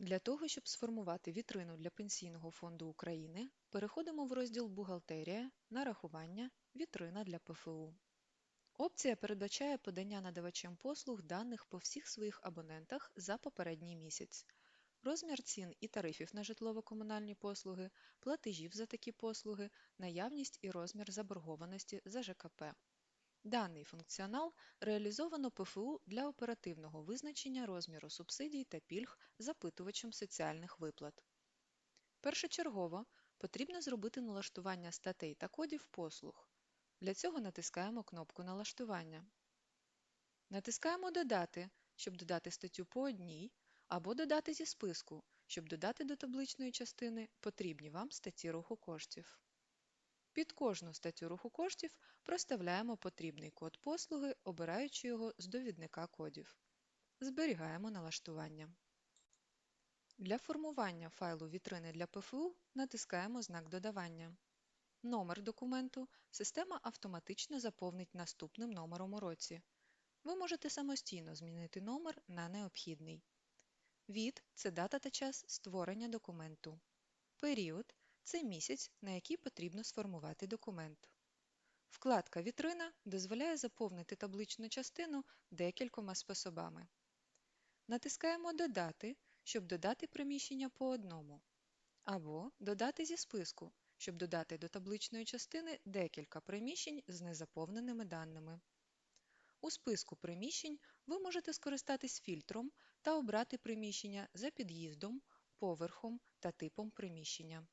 Для того, щоб сформувати вітрину для Пенсійного фонду України, переходимо в розділ Бухгалтерія, Нарахування, Вітрина для ПФУ. Опція передбачає подання надавачем послуг даних по всіх своїх абонентах за попередній місяць, розмір цін і тарифів на житлово-комунальні послуги, платежів за такі послуги, наявність і розмір заборгованості за ЖКП. Даний функціонал реалізовано ПФУ для оперативного визначення розміру субсидій та пільг запитувачем соціальних виплат. Першочергово потрібно зробити налаштування статей та кодів послуг. Для цього натискаємо кнопку Налаштування. Натискаємо Додати, щоб додати статтю по одній, або Додати зі списку, щоб додати до табличної частини потрібні вам статті руху коштів. Під кожну статтю руху коштів проставляємо потрібний код послуги, обираючи його з довідника кодів. Зберігаємо налаштування. Для формування файлу вітрини для ПФУ натискаємо знак додавання. Номер документу система автоматично заповнить наступним номером у році. Ви можете самостійно змінити номер на необхідний. Від це дата та час створення документу. Період це місяць, на який потрібно сформувати документ. Вкладка Вітрина дозволяє заповнити табличну частину декількома способами. Натискаємо Додати, щоб додати приміщення по одному, або Додати зі списку, щоб додати до табличної частини декілька приміщень з незаповненими даними. У списку приміщень ви можете скористатись фільтром та обрати приміщення за під'їздом, поверхом та типом приміщення.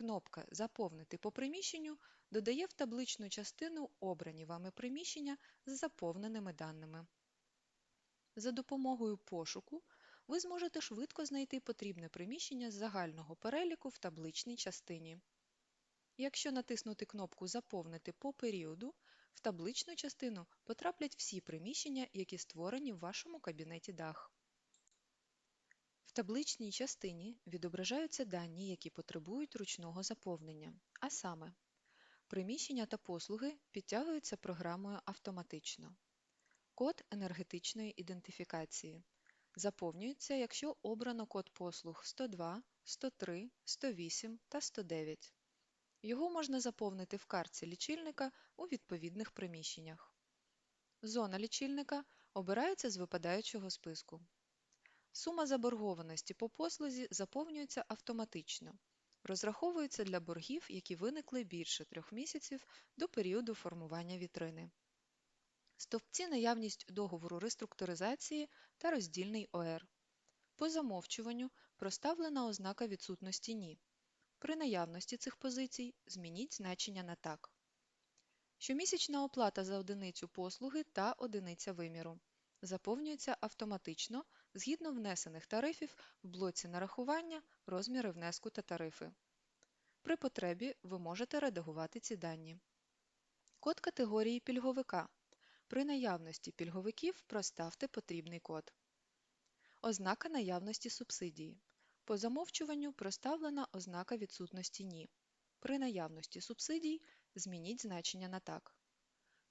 Кнопка Заповнити по приміщенню додає в табличну частину обрані вами приміщення з заповненими даними. За допомогою пошуку ви зможете швидко знайти потрібне приміщення з загального переліку в табличній частині. Якщо натиснути кнопку Заповнити по періоду, в табличну частину потраплять всі приміщення, які створені в вашому кабінеті дах. Табличній частині відображаються дані, які потребують ручного заповнення, а саме, приміщення та послуги підтягуються програмою автоматично. Код енергетичної ідентифікації заповнюється, якщо обрано код послуг 102, 103, 108 та 109. Його можна заповнити в картці лічильника у відповідних приміщеннях. Зона лічильника обирається з випадаючого списку. Сума заборгованості по послузі заповнюється автоматично, розраховується для боргів, які виникли більше трьох місяців до періоду формування вітрини. Стовпці наявність договору реструктуризації та роздільний ОР. По замовчуванню проставлена ознака відсутності ні. При наявності цих позицій змініть значення на так. Щомісячна оплата за одиницю послуги та одиниця виміру. Заповнюється автоматично згідно внесених тарифів в блоці нарахування, розміри внеску та тарифи. При потребі ви можете редагувати ці дані. Код категорії пільговика. При наявності пільговиків проставте потрібний код. Ознака наявності субсидії. По замовчуванню проставлена ознака відсутності ні. При наявності субсидій змініть значення на так.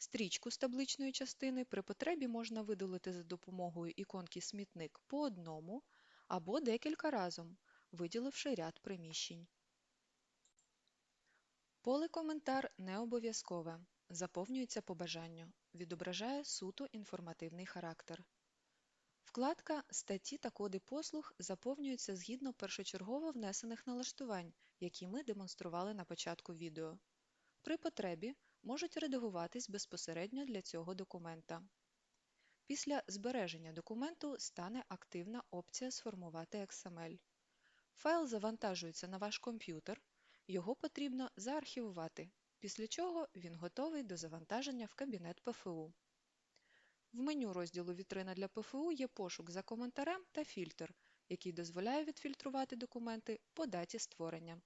Стрічку з табличної частини при потребі можна видалити за допомогою іконки Смітник по одному або декілька разом, виділивши ряд приміщень. Поле Коментар не обов'язкове. Заповнюється по бажанню. Відображає суто інформативний характер. Вкладка Статті та коди послуг заповнюється згідно першочергово внесених налаштувань, які ми демонстрували на початку відео. При потребі можуть редагуватись безпосередньо для цього документа. Після збереження документу стане активна опція Сформувати XML. Файл завантажується на ваш комп'ютер, його потрібно заархівувати, після чого він готовий до завантаження в кабінет ПФУ. В меню розділу Вітрина для ПФУ є пошук за коментарем та фільтр, який дозволяє відфільтрувати документи по даті створення.